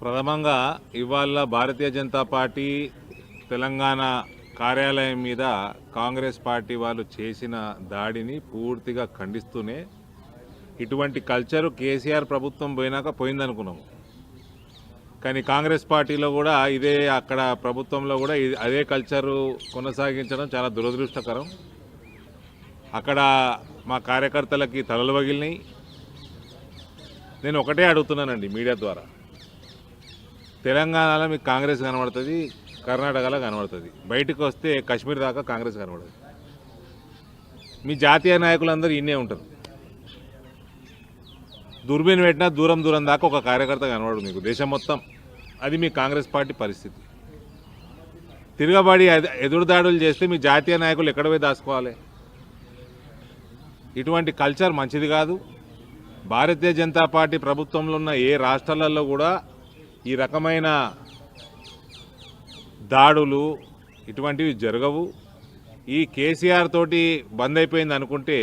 ప్రథమంగా ఇవాళ భారతీయ జనతా పార్టీ తెలంగాణ కార్యాలయం మీద కాంగ్రెస్ పార్టీ వాళ్ళు చేసిన దాడిని పూర్తిగా ఖండిస్తూనే ఇటువంటి కల్చరు కేసీఆర్ ప్రభుత్వం పోయినాక పోయిందనుకున్నాము. కానీ కాంగ్రెస్ పార్టీలో కూడా ఇదే అక్కడ ప్రభుత్వంలో కూడా ఇది- అదే కల్చరు కొనసాగించడం చాలా దురదృష్టకరం. అక్కడ మా కార్యకర్తలకి తలలు వగిలినాయి. నేను ఒకటే అడుగుతున్నానండి మీడియా ద్వారా. తెలంగాణలో మీకు కాంగ్రెస్ కనబడుతుంది కర్ణాటకలో కనబడుతుంది. బయటకు వస్తే కాశ్మీర్ దాకా కాంగ్రెస్ కనబడుతుంది మీ జాతీయ నాయకులందరూ ఇన్నే ఉంటారు. దుర్బీన్ పెట్టినా దూరం దూరం దాకా ఒక కార్యకర్త కనబడు మీకు దేశం మొత్తం. అది మీ కాంగ్రెస్ పార్టీ పరిస్థితి. తిరగబడి ఎదురుదాడులు చేస్తే మీ జాతీయ నాయకులు ఎక్కడ పోయి దాచుకోవాలి? ఇటువంటి కల్చర్ మంచిది కాదు. భారతీయ జనతా పార్టీ ప్రభుత్వంలో ఉన్న ఏ రాష్ట్రాలలో కూడా ఈ రకమైన దాడులు ఇటువంటివి జరగవు. ఈ కేసీఆర్ తోటి బంద్ అయిపోయింది అనుకుంటే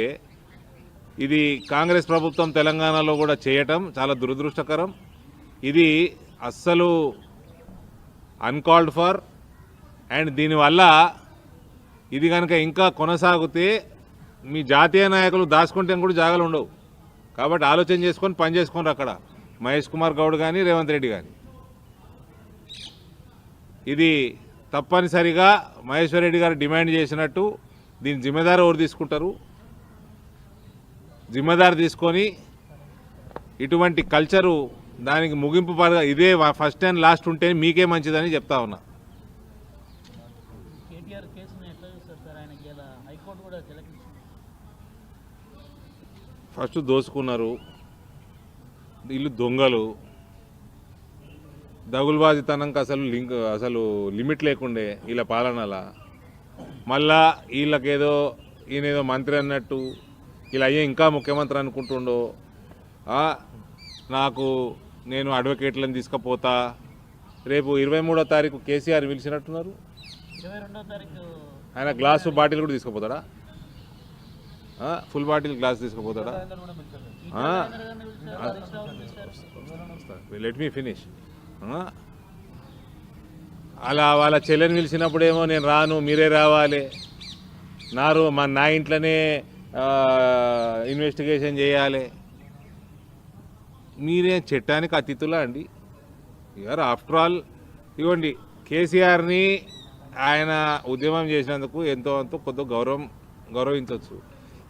ఇది కాంగ్రెస్ ప్రభుత్వం తెలంగాణలో కూడా చేయటం చాలా దురదృష్టకరం. ఇది అస్సలు అన్కాల్డ్ ఫర్ అండ్ దీనివల్ల ఇది కనుక ఇంకా కొనసాగితే మీ జాతీయ నాయకులు దాచుకుంటే కూడా జాగాలు ఉండవు. కాబట్టి ఆలోచన చేసుకొని పనిచేసుకోండి అక్కడ. మహేష్ కుమార్ గౌడ్ కానీ రేవంత్ రెడ్డి కానీ ఇది తప్పనిసరిగా మహేశ్వర్ రెడ్డి గారు డిమాండ్ చేసినట్టు దీని జిమ్మెదారు ఎవరు తీసుకుంటారు? జిమ్మెదారు తీసుకొని ఇటువంటి కల్చరు దానికి ముగింపు పడగా ఇదే ఫస్ట్ అండ్ లాస్ట్ ఉంటే మీకే మంచిదని చెప్తా ఉన్నా. ఫస్ట్ దోసుకున్నారు. వీళ్ళు దొంగలు. దగులుబాజితనంకి అసలు లింక్ అసలు లిమిట్ లేకుండే వీళ్ళ పాలనలా. మళ్ళా వీళ్ళకేదో ఈయనేదో మంత్రి అన్నట్టు వీళ్ళు అయ్యే ఇంకా ముఖ్యమంత్రి అనుకుంటుండో నాకు నేను అడ్వకేట్లను తీసుకుపోతా. రేపు ఇరవై మూడో తారీఖు కేసీఆర్ పిలిచినట్టున్నారు. ఆయన గ్లాసు బాటిల్ కూడా తీసుకుపోతాడా? Full bottle glass తీసుకుపోతాడా? Let me finish. అలా వాళ్ళ చెల్లెని పిలిచినప్పుడేమో నేను రాను మీరే రావాలి. నారు మా నా ఇంట్లోనే ఇన్వెస్టిగేషన్ చేయాలి. మీరే చట్టానికి అతిథులా అండి? ఇవారు ఆఫ్టర్ ఆల్ ఇవ్వండి కేసీఆర్ని ఆయన ఉద్యమం చేసినందుకు ఎంతో అంతో కొద్ది గౌరవం గౌరవించవచ్చు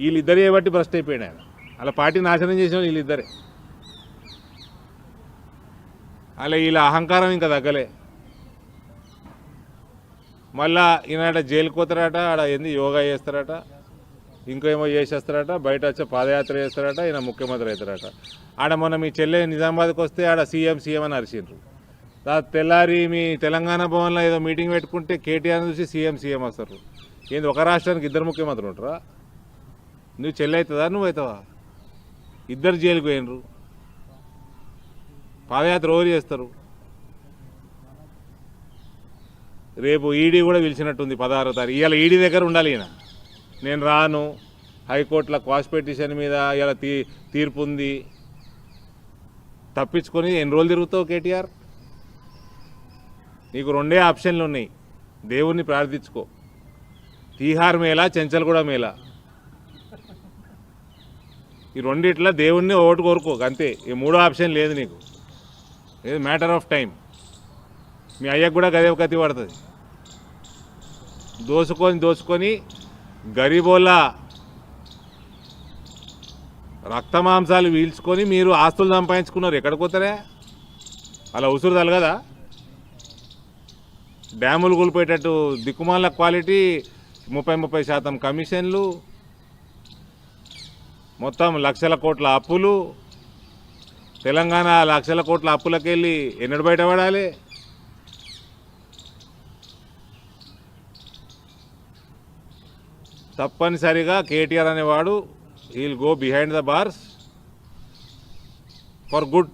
వీళ్ళిద్దరే బట్టి భ్రష్ట్ అయిపోయాడు ఆయన అలా పార్టీ నాశనం చేసిన వాళ్ళు వీళ్ళిద్దరే. అలా ఇలా అహంకారం ఇంకా తగ్గలే. మళ్ళా ఈనాడ జైలుకి పోతారట ఆడ ఏంది యోగా చేస్తారట ఇంకేమో చేసేస్తారట బయట వచ్చే పాదయాత్ర చేస్తారట ఈయన ముఖ్యమంత్రి అవుతారట. ఆడ మొన్న మీ చెల్లె నిజామాబాద్కి వస్తే ఆడ సీఎం సీఎం అని అరిచిండ్రు. తెల్లారి మీ తెలంగాణ భవన్లో ఏదో మీటింగ్ పెట్టుకుంటే కేటీఆర్ చూసి సీఎం సీఎం వస్తారు. ఏంది ఒక రాష్ట్రానికి ఇద్దరు ముఖ్యమంత్రులు ఉంటారా? నువ్వు చెల్లి అవుతుందా నువ్వు అవుతావా? ఇద్దరు జైలుకు పోయినరు పాదయాత్ర ఎవరు చేస్తారు. రేపు ఈడీ కూడా పిలిచినట్టుంది పదహారో తారీఖు. ఇవాళ ఈడీ దగ్గర ఉండాలి ఈయన. నేను రాను. హైకోర్టులో క్వాష్ పిటిషన్ మీద ఇలా తీ తీర్పు ఉంది. తప్పించుకొని ఎన్ని రోజులు తిరుగుతావు కేటీఆర్? నీకు రెండే ఆప్షన్లు ఉన్నాయి. దేవుణ్ణి ప్రార్థించుకో. తీహార్ మేళ చెంచల్గూడ మేళ. ఈ రెండిట్లా దేవుణ్ణి ఓటు కోరుకో అంతే. ఈ మూడో ఆప్షన్ లేదు నీకు. ఇది మ్యాటర్ ఆఫ్ టైం మీ అయ్యకు కూడా గదే కత్తి పడుతుంది. దోసుకొని దోసుకొని గరీబోళ్ళ రక్తమాంసాలు వీల్చుకొని మీరు ఆస్తులు సంపాదించుకున్నారు. ఎక్కడికి పోతారే? అలా ఉసురు తలగదా? డ్యాములు కూలిపోయేటట్టు దిక్కుమాల క్వాలిటీ ముప్పై ముప్పై శాతం కమిషన్లు మొత్తం లక్షల కోట్ల అప్పులు తెలంగాణ లక్షల కోట్ల అప్పులకెళ్ళి ఎన్నడు బయటపడాలి తప్పనిసరిగా కేటీఆర్ అనేవాడు he'll go behind the bars for good